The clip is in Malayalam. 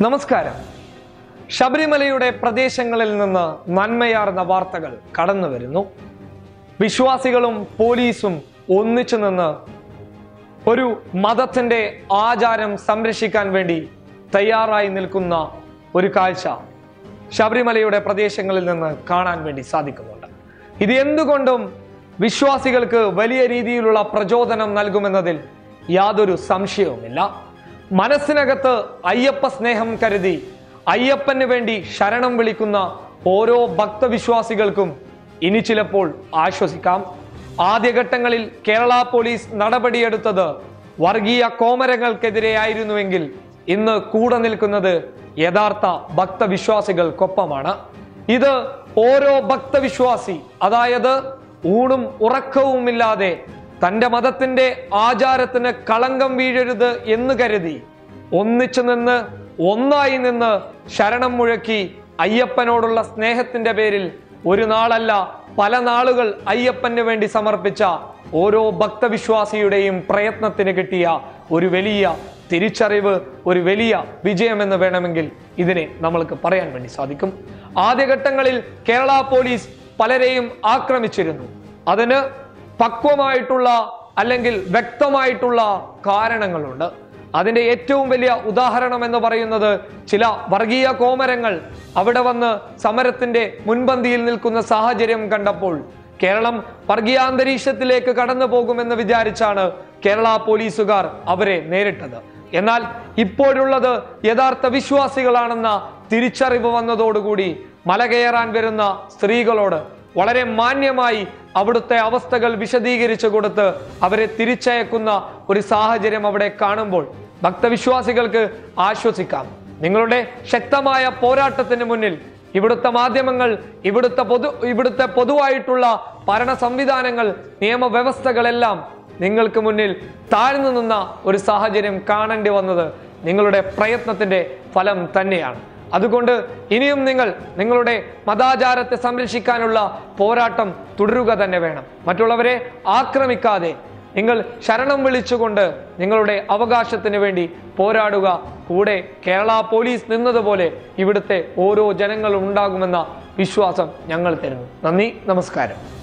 നമസ്കാരം. ശബരിമലയുടെ പ്രദേശങ്ങളിൽ നിന്ന് നന്മയാർന്ന വാർത്തകൾ കടന്നു വരുന്നു. വിശ്വാസികളും പോലീസും ഒന്നിച്ചു നിന്ന് ഒരു മതത്തിന്റെ ആചാരം സംരക്ഷിക്കാൻ വേണ്ടി തയ്യാറായി നിൽക്കുന്ന ഒരു കാഴ്ച ശബരിമലയുടെ പ്രദേശങ്ങളിൽ നിന്ന് കാണാൻ വേണ്ടി സാധിക്കുന്നുണ്ട്. ഇത് എന്തുകൊണ്ടും വിശ്വാസികൾക്ക് വലിയ രീതിയിലുള്ള പ്രചോദനം നൽകുമെന്നതിൽ യാതൊരു സംശയവുമില്ല. മനസ്സിനകത്ത് അയ്യപ്പ സ്നേഹം കരുതി അയ്യപ്പന് വേണ്ടി ശരണം വിളിക്കുന്ന ഓരോ ഭക്തവിശ്വാസികൾക്കും ഇനി ചിലപ്പോൾ ആശ്വസിക്കാം. ആദ്യഘട്ടങ്ങളിൽ കേരള പോലീസ് നടപടിയെടുത്തത് വർഗീയ കോമരങ്ങൾക്കെതിരെയായിരുന്നുവെങ്കിൽ ഇന്ന് കൂടെ നിൽക്കുന്നത് യഥാർത്ഥ ഭക്തവിശ്വാസികൾക്കൊപ്പമാണ്. ഇത് ഓരോ ഭക്തവിശ്വാസി അതായത് ഊണും ഉറക്കവുമില്ലാതെ തന്റെ മതത്തിന്റെ ആചാരത്തിന് കളങ്കം വീഴരുത് എന്ന് കരുതി ഒന്നിച്ചു നിന്ന് ഒന്നായി നിന്ന് ശരണം മുഴക്കി അയ്യപ്പനോടുള്ള സ്നേഹത്തിന്റെ പേരിൽ ഒരു നാളല്ല പല നാളുകൾ അയ്യപ്പന് വേണ്ടി സമർപ്പിച്ച ഓരോ ഭക്തവിശ്വാസിയുടെയും പ്രയത്നത്തിന് കിട്ടിയ ഒരു വലിയ തിരിച്ചറിവ് ഒരു വലിയ വിജയമെന്ന് വേണമെങ്കിൽ ഇതിനെ നമ്മൾക്ക് പറയാൻ വേണ്ടി സാധിക്കും. ആദ്യഘട്ടങ്ങളിൽ കേരള പോലീസ് പലരെയും ആക്രമിച്ചിരുന്നു. അതിന് പക്വമായിട്ടുള്ള അല്ലെങ്കിൽ വ്യക്തമായിട്ടുള്ള കാരണങ്ങളുണ്ട്. അതിന്റെ ഏറ്റവും വലിയ ഉദാഹരണം എന്ന് പറയുന്നത് ചില വർഗീയ കോമരങ്ങൾ അവിടെ വന്ന് സമരത്തിന്റെ മുൻപന്തിയിൽ നിൽക്കുന്ന സാഹചര്യം കണ്ടപ്പോൾ കേരളം വർഗീയാന്തരീക്ഷത്തിലേക്ക് കടന്നു പോകുമെന്ന് വിചാരിച്ചാണ് കേരള പോലീസുകാർ അവരെ നേരിട്ടത്. എന്നാൽ ഇപ്പോഴുള്ളത് യഥാർത്ഥ വിശ്വാസികളാണെന്ന തിരിച്ചറിവ് വന്നതോടുകൂടി മല കയറാൻ വരുന്ന സ്ത്രീകളോട് വളരെ മാന്യമായി അവിടുത്തെ അവസ്ഥകൾ വിശദീകരിച്ചു കൊടുത്ത് അവരെ തിരിച്ചയക്കുന്ന ഒരു സാഹചര്യം അവിടെ കാണുമ്പോൾ ഭക്തവിശ്വാസികൾക്ക് ആശ്വസിക്കാം. നിങ്ങളുടെ ശക്തമായ പോരാട്ടത്തിന് മുന്നിൽ ഇവിടുത്തെ മാധ്യമങ്ങൾ ഇവിടുത്തെ പൊതു ഇവിടുത്തെ പൊതുവായിട്ടുള്ള ഭരണ സംവിധാനങ്ങൾ നിയമവ്യവസ്ഥകളെല്ലാം നിങ്ങൾക്ക് മുന്നിൽ താഴ്ന്നു നിന്ന ഒരു സാഹചര്യം കാണേണ്ടി വന്നത് നിങ്ങളുടെ പ്രയത്നത്തിന്റെ ഫലം തന്നെയാണ്. അതുകൊണ്ട് ഇനിയും നിങ്ങൾ നിങ്ങളുടെ മതാചാരത്തെ സംരക്ഷിക്കാനുള്ള പോരാട്ടം തുടരുക തന്നെ വേണം. മറ്റുള്ളവരെ ആക്രമിക്കാതെ നിങ്ങൾ ശരണം വിളിച്ചുകൊണ്ട് നിങ്ങളുടെ അവകാശത്തിന് വേണ്ടി പോരാടുക. കൂടെ കേരള പോലീസ് നിന്നതുപോലെ ഇവിടുത്തെ ഓരോ ജനങ്ങളും ഉണ്ടാകുമെന്ന വിശ്വാസം ഞങ്ങൾ തരുന്നു. നന്ദി നമസ്കാരം.